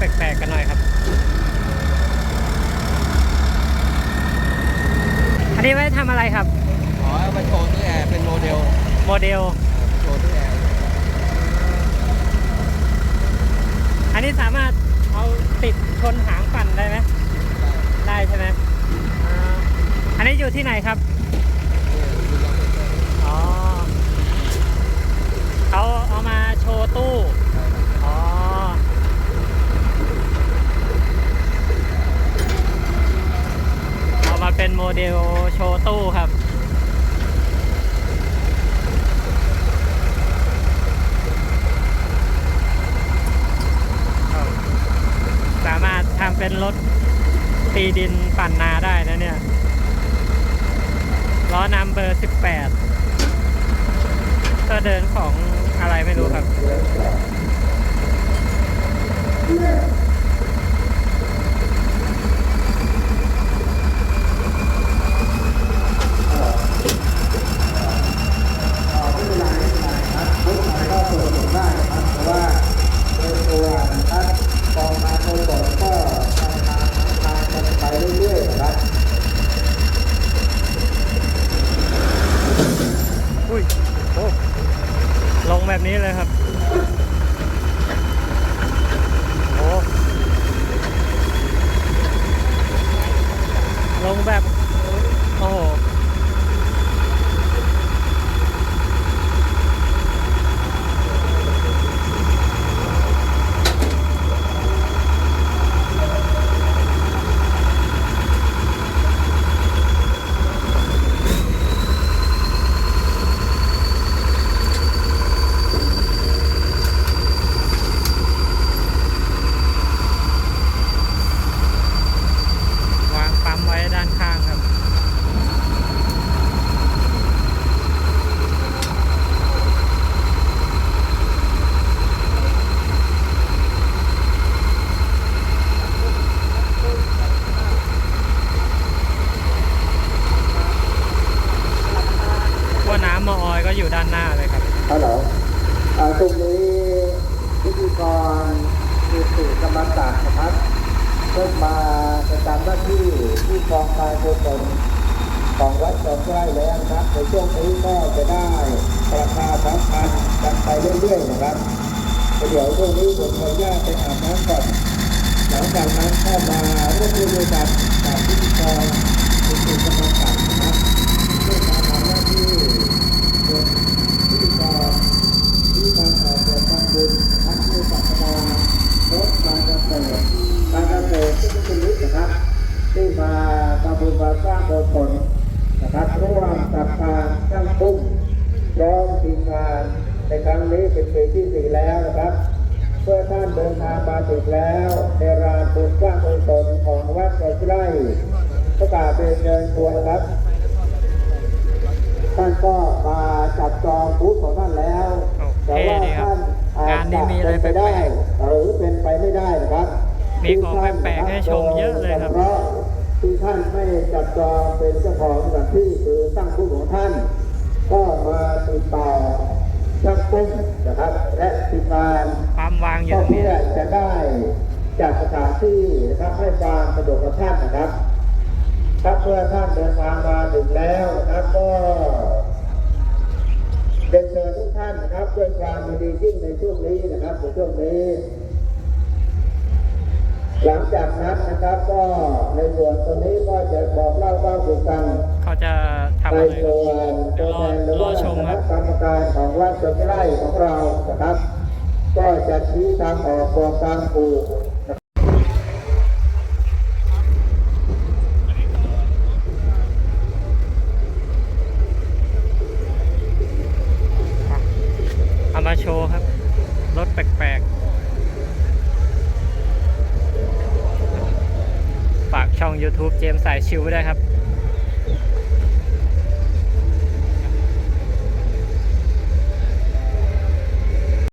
แปลกๆกันหน่อยครับ อันนี้ไว้ทำอะไรครับ อ๋อเอาไปโชว์ตู้แอร์เป็นโมเดลโมเดล โชว์ตู้แอร์อันนี้สามารถเอาติดชนหางปั่นได้ไหม ได้ใช่ไหมอ่าอันนี้อยู่ที่ไหนครับ โมเดลโชว์ตู้ครับ สามารถทำเป็นรถตีดินปั่นนาได้นะเนี่ย ล้อนำเบอร์ 18 ก็เดินของอะไรไม่รู้ครับ ไม่เป็นไรไม่เป็นไรครับรถไหนก็เปิดผมได้นะครับเพราะว่าโดยตัวนะครับกองมาโดยก่อนก็ทางทางทางกันไปเรื่อยๆนะครับ อุ้ยโอ้ลงแบบ นี้เลยครับ โอ้ลงแบบ โอ้โห วางปั๊มไว้ด้านข้างครับ ว่าน้ำมอออยก็อยู่ด้านหน้าเลยครับ ฮัลโหลตรงนี้พิธีกรคือสื่อกำลังศาสตร์นะครับเพิ่มมาประจำหน้าที่ที่กองการโกุศลของวัดสองไร่แล้วนะครับในช่วงนี้ก็จะได้ปราคาสำคัญกันไปเรื่อยๆนะครับเดี๋ยวช่วงนี้ผมขออนุญาตไปอาบน้ำก่อนหลังจากนั้นเข้ามาร่วมด้วยกันกับพิธีกรคือสื่อกำลังศาสตร์นะครับเพื่อมาทำหน้าที่เป็น พิธีกรที่มาออกแบบทำบุญทั้งในศาสนารถการเกษตรการเกษตรที่เป็นนิดนะครับ ที่มาทำบุญมาสร้างโบสถ์นะครับร่วมกับการสร้างปุ้มพร้อมทีมงานในครั้งนี้เป็นปีที่สี่แล้วนะครับเพื่อท่านเดินทางมาถึงแล้วในรานบุญสร้างโบสถ์ของวัดไร่ไร่ประกาศเป็นเชิญชวนนะครับ ท่านก็มาจับจองบูธของท่านแล้วโอเคแต่ว่าดีครับท่านอาจงานนี้จะมีอะไรเป็นไปได้แปลหรือเป็นไปไม่ได้นะครับ มีของแปลกๆให้ชมเยอะเลยครับเพราะที่ท่านไม่จับจองเป็นเจ้าของสถานที่คือตั้งบูธของท่าน ก็มาติดต่อ ช่างปุ้มนะครับ และทีมงานปั๊มวางอยู่ก็ตรงนี้เพื่อจะได้จัดสถานที่นะครับให้ความสะดวกกับท่านนะครับครับเมื่อท่านเดินทางมาถึงแล้วนะครับก็เดินเชิญทุกท่านนะครับด้วยความยินดียิ่งในช่วงนี้นะครับในช่วงนี้ หลังจากนั้นนะครับก็ในส่วนตรงนี้ก็จะบอกเล่าเล่าสู่กันเขาจะทำในอะไรส่วนเดี๋ตัยววรอแทนหรือรอว่าชคมคณะรับกรรมการของวัดสวนไร่ของเรานะครับ ก็จะชี้ทางออกบอกทางถูกเอามาโชว์ครับ ช่อง YouTube เจมส์สายชิวด้วยครับ